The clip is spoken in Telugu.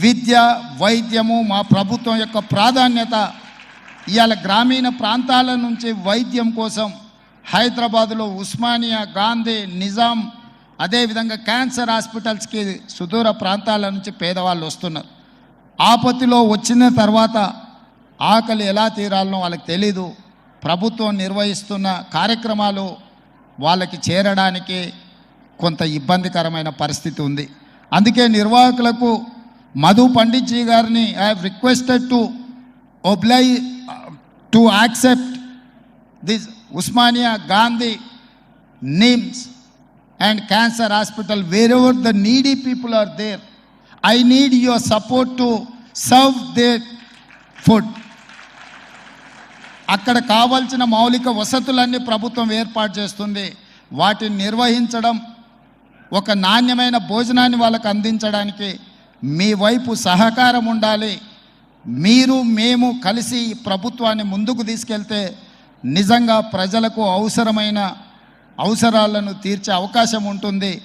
విద్య వైద్యము మా ప్రభుత్వం యొక్క ప్రాధాన్యత. ఇవాళ గ్రామీణ ప్రాంతాల నుంచి వైద్యం కోసం హైదరాబాదులో ఉస్మానియా గాంధీ నిజాం అదేవిధంగా క్యాన్సర్ హాస్పిటల్స్కి సుదూర ప్రాంతాల నుంచి పేదవాళ్ళు వస్తున్నారు. ఆపత్తిలో వచ్చిన తర్వాత ఆకలి ఎలా తీరాలనో వాళ్ళకి తెలీదు. ప్రభుత్వం నిర్వహిస్తున్న కార్యక్రమాలు వాళ్ళకి చేరడానికి కొంత ఇబ్బందికరమైన పరిస్థితి ఉంది. అందుకే నిర్వాహకులకు మధు పండిత్జీ గారిని I have requested to oblige to accept this Osmania Gandhi NIMS and cancer hospital where ever the needy people are there I need your support to serve their food అక్కడ కావాల్సిన మౌలిక వసతులన్నీ ప్రభుత్వం ఏర్పాటు చేస్తుంది. వాటిని నిర్వహించడం ఒక నాణ్యమైన భోజనాన్ని వాళ్ళకు అందించడానికి మీ వైపు సహకారం ఉండాలి. మీరు మేము కలిసి ప్రభుత్వాన్ని ముందుకు తీసుకెళ్తే నిజంగా ప్రజలకు అవసరమైన అవసరాలను తీర్చే అవకాశం ఉంటుంది.